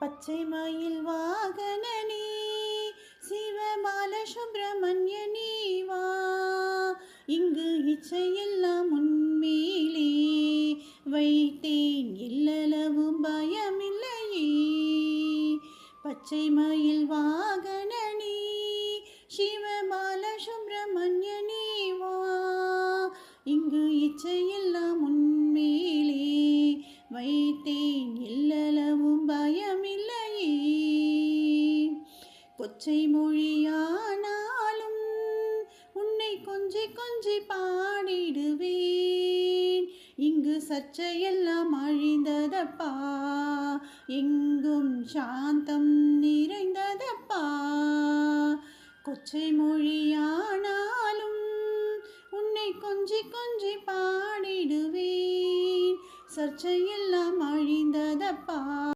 பச்சை மயில் வாகனனே சிவபால சுப்பிரமணியனே வா. இங்கு இச்சையெல்லாம் உன்மேலே வைத்தேன் இல்லளவும் பயமில்லையே. பச்சை மயில் வாகனனே சிவபால சுப்பிரமணியனே வா. இங்கு இச்சையெல்லாம் உன்மேலே வைத்தேன் இல்லளவும் கொச்சை மொழியானாலும் உன்னை கொஞ்சி கொஞ்சி பாடிடுவேன். இங்கு சர்ச்சையெல்லாம் அழிந்ததப்பா? எங்கும் சாந்தம் நிறைந்ததப்பா? கொச்சை மொழியானாலும் உன்னை கொஞ்சி கொஞ்சி பாடிடுவேன். சர்ச்சையெல்லாம் அழிந்ததப்பா?